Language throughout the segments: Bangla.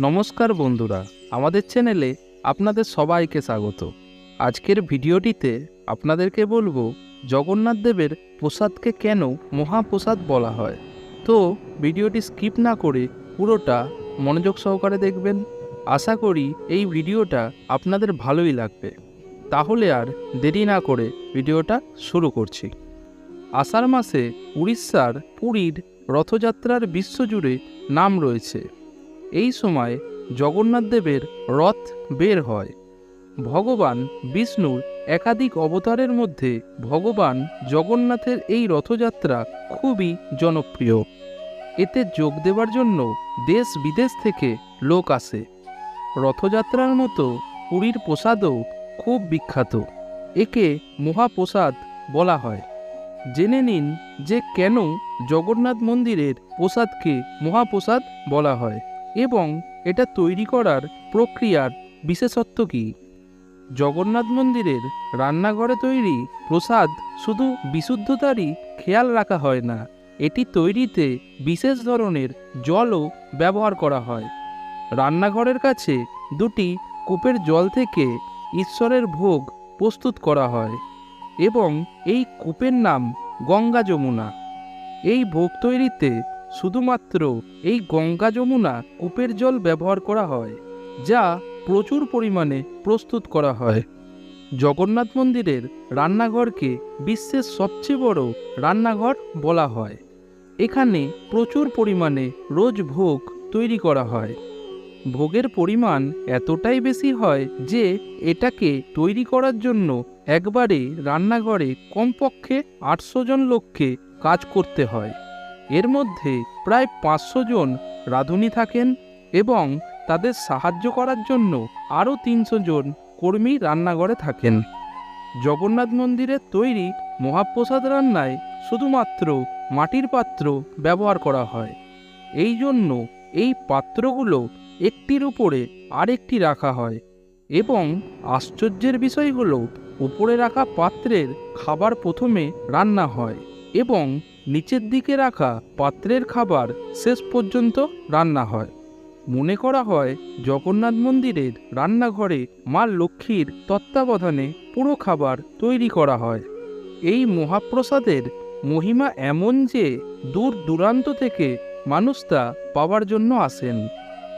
নমস্কার বন্ধুরা, আমাদের চ্যানেলে আপনাদের সবাইকে স্বাগত। আজকের ভিডিওটিতে আপনাদেরকে বলব, জগন্নাথ দেবের প্রসাদকে কেন মহাপ্রসাদ বলা হয়? তো, ভিডিওটি স্কিপ না করে পুরোটা মনোযোগ সহকারে দেখবেন। আশা করি এই ভিডিওটা আপনাদের ভালোই লাগবে। তাহলে আর দেরি না করে ভিডিওটা শুরু করছি। আষাঢ় মাসে উড়িষ্যার পুরীর রথযাত্রার বিশ্বজুড়ে নাম রয়েছে। এই সময় জগন্নাথদেবের রথ বের হয়। ভগবান বিষ্ণুর একাধিক অবতারের মধ্যে ভগবান জগন্নাথের এই রথযাত্রা খুবই জনপ্রিয়। এতে যোগ দেওয়ার জন্য দেশ বিদেশ থেকে লোক আসে। রথযাত্রার মতো পুরীর প্রসাদও খুব বিখ্যাত। একে মহাপ্রসাদ বলা হয়। জেনে নিন যে কেন জগন্নাথ মন্দিরের প্রসাদকে মহাপ্রসাদ বলা হয়। এবং এটা তৈরি করার প্রক্রিয়ার বিশেষত্ব কী? জগন্নাথ মন্দিরের রান্নাঘরে তৈরি প্রসাদ শুধু বিশুদ্ধতারই খেয়াল রাখা হয় না, এটি তৈরিতে বিশেষ ধরনের জলও ব্যবহার করা হয়। রান্নাঘরের কাছে দুটি কূপের জল থেকে ঈশ্বরের ভোগ প্রস্তুত করা হয় এবং এই কূপের নাম গঙ্গা যমুনা। এই ভোগ তৈরিতে শুধুমাত্র এই গঙ্গা যমুনা কূপের জল ব্যবহার করা হয়, যা প্রচুর পরিমাণে প্রস্তুত করা হয়। জগন্নাথ মন্দিরের রান্নাঘরকে বিশ্বের সবচেয়ে বড় রান্নাঘর বলা হয়। এখানে প্রচুর পরিমাণে রোজ ভোগ তৈরি করা হয়। ভোগের পরিমাণ এতটাই বেশি হয় যে এটাকে তৈরি করার জন্য একবারে রান্নাঘরে কমপক্ষে আটশো জন লোককে কাজ করতে হয়। এর মধ্যে প্রায় পাঁচশো জন রাঁধুনি থাকেন এবং তাদের সাহায্য করার জন্য আরও তিনশো জন কর্মী রান্নাঘরে থাকেন। জগন্নাথ মন্দিরের তৈরি মহাপ্রসাদ রান্নায় শুধুমাত্র মাটির পাত্র ব্যবহার করা হয়। এই জন্য এই পাত্রগুলো একটির উপরে আরেকটি রাখা হয় এবং আশ্চর্যের বিষয় হলো উপরে রাখা পাত্রের খাবার প্রথমে রান্না হয় এবং নিচের দিকে রাখা পাত্রের খাবার শেষ পর্যন্ত রান্না হয়। মনে করা হয়, জগন্নাথ মন্দিরের রান্নাঘরে মা লক্ষ্মীর তত্ত্বাবধানে পুরো খাবার তৈরি করা হয়। এই মহাপ্রসাদের মহিমা এমন যে, দূর দূরান্ত থেকে মানুষ তা পাওয়ার জন্য আসেন।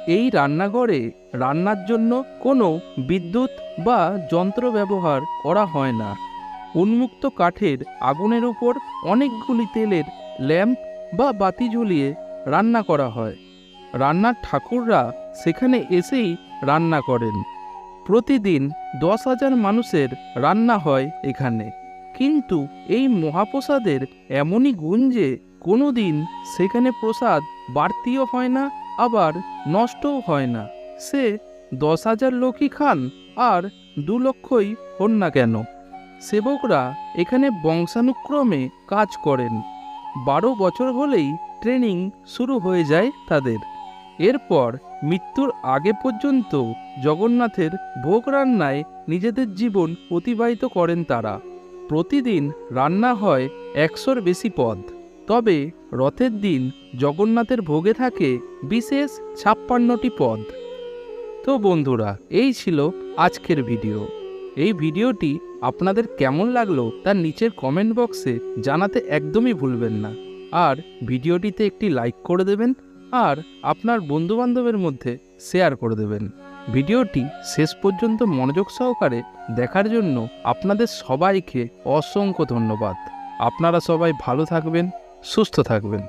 এই রান্নাঘরে রান্নার জন্য কোনো বিদ্যুৎ বা যন্ত্র ব্যবহার করা হয় না। উন্মুক্ত কাঠের আগুনের উপর অনেকগুলি তেলের ল্যাম্প বা বাতি ঝুলিয়ে রান্না করা হয়। রান্নার ঠাকুররা সেখানে এসেই রান্না করেন। প্রতিদিন দশ হাজার মানুষের রান্না হয় এখানে। কিন্তু এই মহাপ্রসাদের এমনই গুণ যে কোনো দিন সেখানে প্রসাদ বাড়তিও হয় না, আবার নষ্টও হয় না। সে দশ হাজার লোকই খান আর দু লক্ষই হন না কেন? সেবকরা এখানে বংশানুক্রমে কাজ করেন। বারো বছর হলেই ট্রেনিং শুরু হয়ে যায় তাদের। এরপর মৃত্যুর আগে পর্যন্ত জগন্নাথের ভোগ রান্নায় নিজেদের জীবন অতিবাহিত করেন তারা। প্রতিদিন রান্না হয় একশোর বেশি পদ। তবে রথের দিন জগন্নাথের ভোগে থাকে বিশেষ ছাপ্পান্নটি পদ। তো বন্ধুরা, এই ছিল আজকের ভিডিও। এই ভিডিওটি আপনাদের কেমন লাগল তার নিচের কমেন্ট বক্সে জানাতে একদমই ভুলবেন না। আর ভিডিওটিতে একটি লাইক করে দেবেন আর আপনার বন্ধুবান্ধবের মধ্যে শেয়ার করে দেবেন। ভিডিওটি শেষ পর্যন্ত মনোযোগ সহকারে দেখার জন্য আপনাদের সবাইকে অসংখ্য ধন্যবাদ। আপনারা সবাই ভালো থাকবেন, সুস্থ থাকবেন।